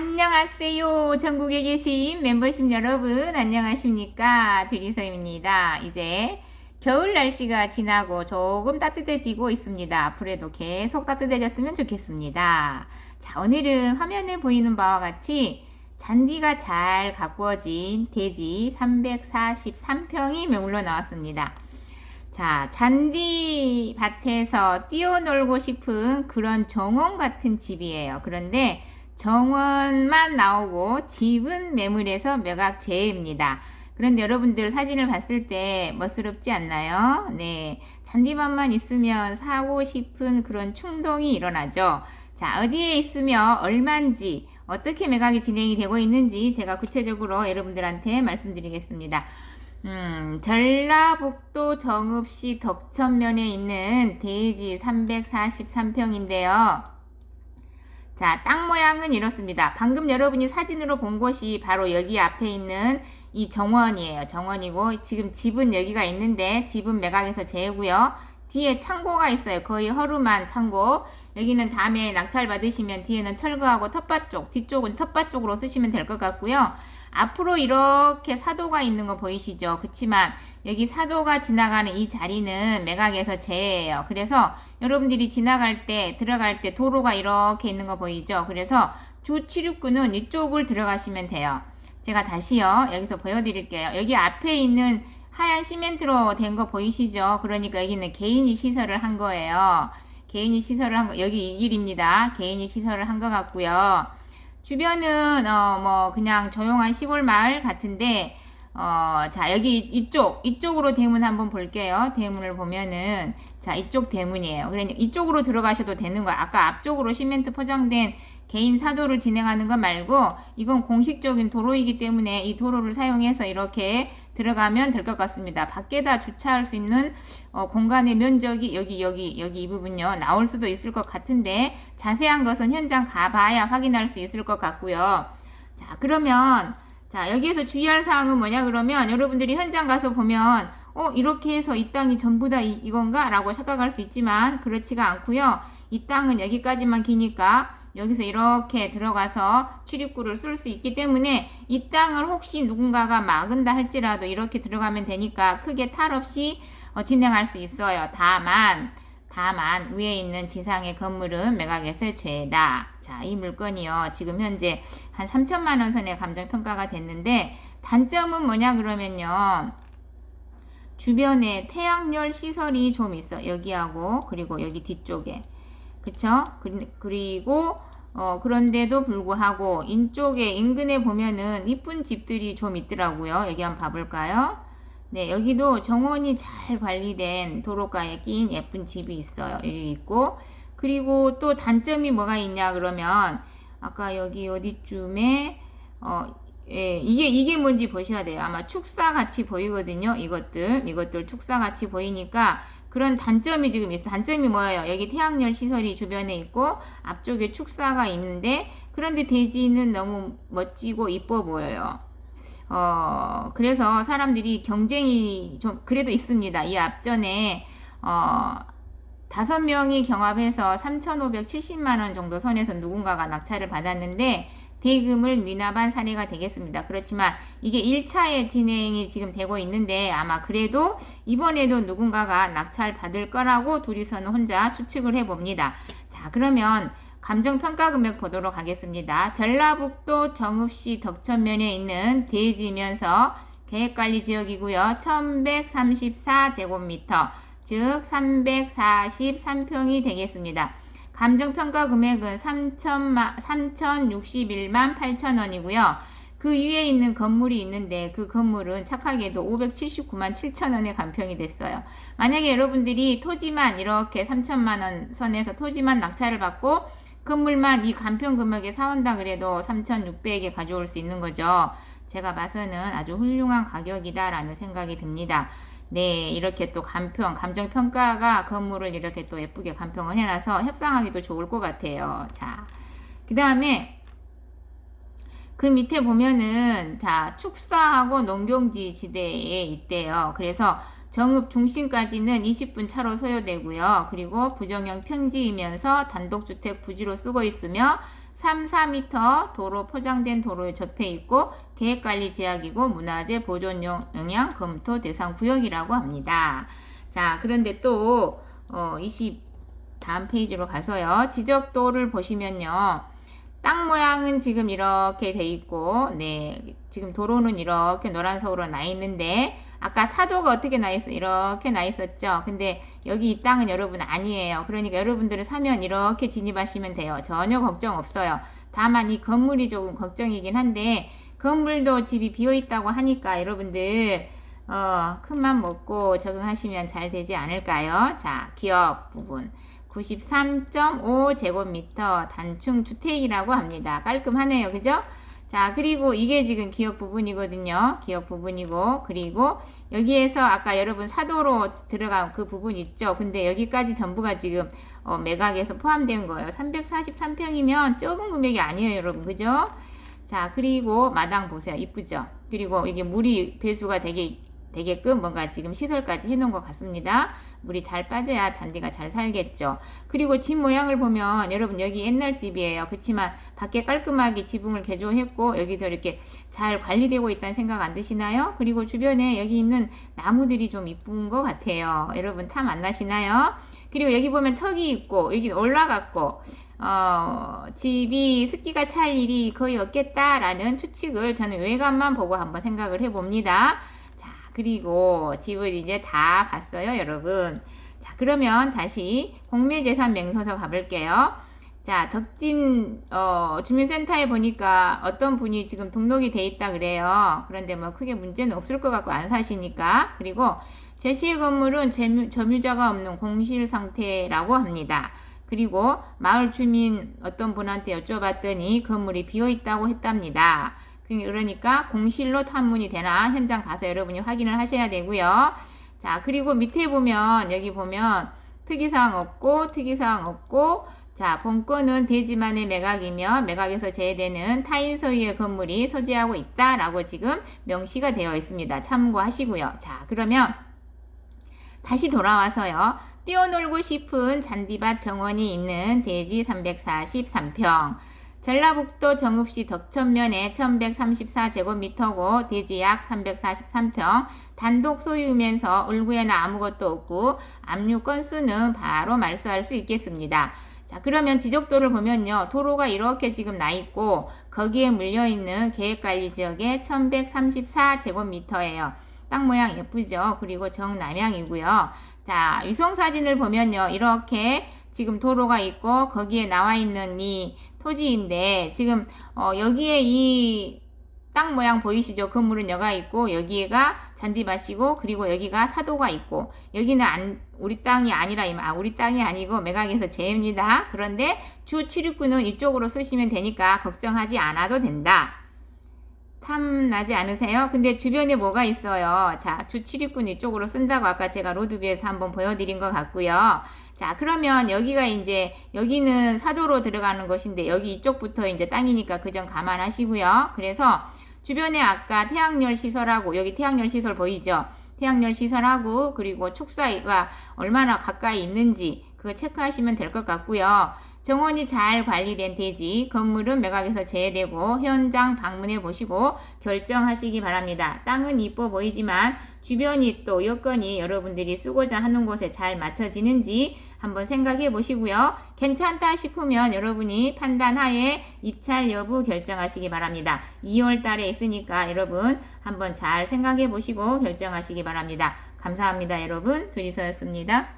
안녕하세요. 전국에 계신 멤버십 여러분, 안녕하십니까. 드리서입니다. 이제 겨울 날씨가 지나고 조금 따뜻해지고 있습니다. 앞으로도 계속 따뜻해졌으면 좋겠습니다. 자, 오늘은 화면에 보이는 바와 같이 잔디가 잘 가꾸어진 대지 343평이 매물로 나왔습니다. 자, 잔디 밭에서 뛰어놀고 싶은 그런 정원 같은 집이에요. 그런데 정원만 나오고 집은 매물에서 매각 제외입니다. 그런데 여러분들 사진을 봤을 때 멋스럽지 않나요? 네. 잔디밭만 있으면 사고 싶은 그런 충동이 일어나죠. 자, 어디에 있으며 얼만지, 어떻게 매각이 진행이 되고 있는지 제가 구체적으로 여러분들한테 말씀드리겠습니다. 음, 전라북도 정읍시 덕천면에 있는 대지 343평인데요. 자, 땅 모양은 이렇습니다. 방금 여러분이 사진으로 본 곳이 바로 여기 앞에 있는 이 정원이에요. 정원이고 지금 집은 여기가 있는데 집은 매각에서 제외고요. 뒤에 창고가 있어요. 거의 허름한 창고. 여기는 다음에 낙찰 받으시면 뒤에는 철거하고 텃밭 쪽, 뒤쪽은 텃밭 쪽으로 쓰시면 될 것 같고요. 앞으로 이렇게 사도가 있는 거 보이시죠? 그치만 여기 사도가 지나가는 이 자리는 매각에서 제외예요. 그래서 여러분들이 지나갈 때, 들어갈 때 도로가 이렇게 있는 거 보이죠? 그래서 주 출입구는 이쪽을 들어가시면 돼요. 제가 다시요. 여기서 보여드릴게요. 여기 앞에 있는 하얀 시멘트로 된 거 보이시죠? 그러니까 여기는 개인이 시설을 한 거예요. 개인이 시설을 한 거, 여기 이 길입니다. 개인이 시설을 한것 같고요. 주변은 어 뭐 그냥 조용한 시골 마을 같은데 어 자 여기 이쪽 이쪽으로 대문 한번 볼게요. 대문을 보면은 자 이쪽 대문이에요. 그러니 이쪽으로 들어가셔도 되는 거야. 아까 앞쪽으로 시멘트 포장된 개인 사도를 진행하는 거 말고 이건 공식적인 도로이기 때문에 이 도로를 사용해서 이렇게 들어가면 될 것 같습니다. 밖에다 주차할 수 있는 어, 공간의 면적이 여기 여기 여기 이 부분요 나올 수도 있을 것 같은데 자세한 것은 현장 가봐야 확인할 수 있을 것 같고요. 자 그러면 자 여기에서 주의할 사항은 뭐냐 그러면 여러분들이 현장 가서 보면 어 이렇게 해서 이 땅이 전부 다 이, 이건가 라고 착각할 수 있지만 그렇지가 않고요. 이 땅은 여기까지만 기니까 여기서 이렇게 들어가서 출입구를 쓸 수 있기 때문에 이 땅을 혹시 누군가가 막은다 할지라도 이렇게 들어가면 되니까 크게 탈 없이 어, 진행할 수 있어요. 다만 다만 위에 있는 지상의 건물은 매각에서 죄다. 자, 이 물건이요. 지금 현재 한 3천만 원 선에 감정 평가가 됐는데 단점은 뭐냐 그러면요. 주변에 태양열 시설이 좀 있어. 여기하고 그리고 여기 뒤쪽에. 그쵸? 그리- 그리고 어, 그런데도 불구하고 인쪽에 인근에 보면은 이쁜 집들이 좀 있더라고요. 여기 한번 봐볼까요? 네, 여기도 정원이 잘 관리된 도로가에 낀 예쁜 집이 있어요. 여기 있고 그리고 또 단점이 뭐가 있냐 그러면 아까 여기 어디쯤에 어 예, 이게 이게 뭔지 보셔야 돼요. 아마 축사 같이 보이거든요. 이것들 이것들 축사 같이 보이니까 그런 단점이 지금 있어. 단점이 뭐예요? 여기 태양열 시설이 주변에 있고 앞쪽에 축사가 있는데 그런데 대지는 너무 멋지고 이뻐 보여요. 어, 그래서 사람들이 경쟁이 좀 그래도 있습니다. 이 앞전에 어, 다섯 명이 경합해서 3,570만 원 정도 선에서 누군가가 낙찰을 받았는데 대금을 미납한 사례가 되겠습니다. 그렇지만 이게 1차의 진행이 지금 되고 있는데 아마 그래도 이번에도 누군가가 낙찰 받을 거라고 둘이서는 혼자 추측을 해봅니다. 자, 그러면 감정평가 금액 보도록 하겠습니다. 전라북도 정읍시 덕천면에 있는 대지면서 계획관리지역이고요. 1134제곱미터, 즉 343평이 되겠습니다. 감정평가 금액은 3천만, 3,061만 8천 원이고요. 그 위에 있는 건물이 있는데 그 건물은 착하게도 579만 7천 원에 감평이 됐어요. 만약에 여러분들이 토지만 이렇게 3천만 원 선에서 토지만 낙찰을 받고 건물만 이 감평 금액에 사온다 그래도 3,600에 가져올 수 있는 거죠. 제가 봐서는 아주 훌륭한 가격이다라는 생각이 듭니다. 네, 이렇게 또 감평, 감정 평가가 건물을 이렇게 또 예쁘게 감평을 해놔서 협상하기도 좋을 것 같아요. 자, 그 다음에 그 밑에 보면은 자 축사하고 농경지 지대에 있대요. 그래서 정읍 중심까지는 20분 차로 소요되고요. 그리고 부정형 평지이면서 단독주택 부지로 쓰고 있으며 3, 4m 도로 포장된 도로에 접해 있고 계획관리 제약이고 문화재 보존용 영향 검토 대상 구역이라고 합니다. 자, 그런데 또 어, 20 다음 페이지로 가서요. 지적도를 보시면요. 땅 모양은 지금 이렇게 돼 있고, 네, 지금 도로는 이렇게 노란색으로 나 있는데, 아까 사도가 어떻게 나 있어? 이렇게 나 있었죠? 근데 여기 이 땅은 여러분 아니에요. 그러니까 여러분들은 사면 이렇게 진입하시면 돼요. 전혀 걱정 없어요. 다만 이 건물이 조금 걱정이긴 한데, 건물도 집이 비어 있다고 하니까 여러분들, 어, 큰맘 먹고 적응하시면 잘 되지 않을까요? 자, 기업 부분. 93.5제곱미터 단층 주택이라고 합니다. 깔끔하네요. 그죠? 자, 그리고 이게 지금 기억 부분이거든요. 기억 부분이고, 그리고 여기에서 아까 여러분 사도로 들어간 그 부분 있죠. 근데 여기까지 전부가 지금 어, 매각에서 포함된 거예요. 343평이면 적은 금액이 아니에요, 여러분. 그죠? 자, 그리고 마당 보세요. 이쁘죠? 그리고 이게 물이 배수가 되게 되게끔 뭔가 지금 시설까지 해놓은 것 같습니다. 물이 잘 빠져야 잔디가 잘 살겠죠. 그리고 집 모양을 보면 여러분 여기 옛날 집이에요. 그렇지만 밖에 깔끔하게 지붕을 개조했고 여기서 이렇게 잘 관리되고 있다는 생각 안 드시나요? 그리고 주변에 여기 있는 나무들이 좀 이쁜 것 같아요. 여러분 탐 안 나시나요? 그리고 여기 보면 턱이 있고 여기 올라갔고 어, 집이 습기가 찰 일이 거의 없겠다라는 추측을 저는 외관만 보고 한번 생각을 해봅니다. 자, 그리고 집을 이제 다 봤어요, 여러분. 자, 그러면 다시 공매재산 맹서서 가볼게요. 자, 덕진 어, 주민센터에 보니까 어떤 분이 지금 등록이 돼 있다 그래요. 그런데 뭐 크게 문제는 없을 것 같고 안 사시니까. 그리고 제시의 건물은 점유, 점유자가 없는 공실 상태라고 합니다. 그리고 마을 주민 어떤 분한테 여쭤봤더니 건물이 비어 있다고 했답니다. 그러니까 공실로 탐문이 되나 현장 가서 여러분이 확인을 하셔야 되고요. 자, 그리고 밑에 보면 여기 보면 특이사항 없고 특이사항 없고 자, 본건은 대지만의 매각이며 매각에서 제외되는 타인 소유의 건물이 소지하고 있다라고 지금 명시가 되어 있습니다. 참고하시고요. 자, 그러면 다시 돌아와서요. 뛰어놀고 싶은 잔디밭 정원이 있는 대지 343평. 전라북도 정읍시 덕천면에 1134제곱미터고 대지 약 343평. 단독 소유면서 울구에는 아무것도 없고 압류 건수는 바로 말소할 수 있겠습니다. 자, 그러면 지적도를 보면요. 도로가 이렇게 지금 나 있고 거기에 물려 있는 계획관리 지역에 1134제곱미터예요. 땅 모양 예쁘죠? 그리고 정남향이고요. 자, 위성 사진을 보면요. 이렇게 지금 도로가 있고 거기에 나와 있는 이 토지인데 지금 어, 여기에 이 땅 모양 보이시죠? 건물은 여가 있고 여기가 잔디밭이고 그리고 여기가 사도가 있고 여기는 안, 우리 땅이 아니라 아, 우리 땅이 아니고 매각에서 제입니다. 그런데 주 출입구는 이쪽으로 쓰시면 되니까 걱정하지 않아도 된다. 탐나지 않으세요? 근데 주변에 뭐가 있어요? 자, 주 출입군 이쪽으로 쓴다고 아까 제가 로드뷰에서 한번 보여드린 것 같고요. 자, 그러면 여기가 이제, 여기는 사도로 들어가는 것인데, 여기 이쪽부터 이제 땅이니까 그 점 감안하시고요. 그래서 주변에 아까 태양열 시설하고, 여기 태양열 시설 보이죠? 태양열 시설하고, 그리고 축사가 얼마나 가까이 있는지, 그거 체크하시면 될 것 같고요. 정원이 잘 관리된 대지, 건물은 매각에서 제외되고 현장 방문해 보시고 결정하시기 바랍니다. 땅은 이뻐 보이지만 주변이 또 여건이 여러분들이 쓰고자 하는 곳에 잘 맞춰지는지 한번 생각해 보시고요. 괜찮다 싶으면 여러분이 판단하에 입찰 여부 결정하시기 바랍니다. 2월 달에 있으니까 여러분 한번 잘 생각해 보시고 결정하시기 바랍니다. 감사합니다, 여러분. 둘이서였습니다.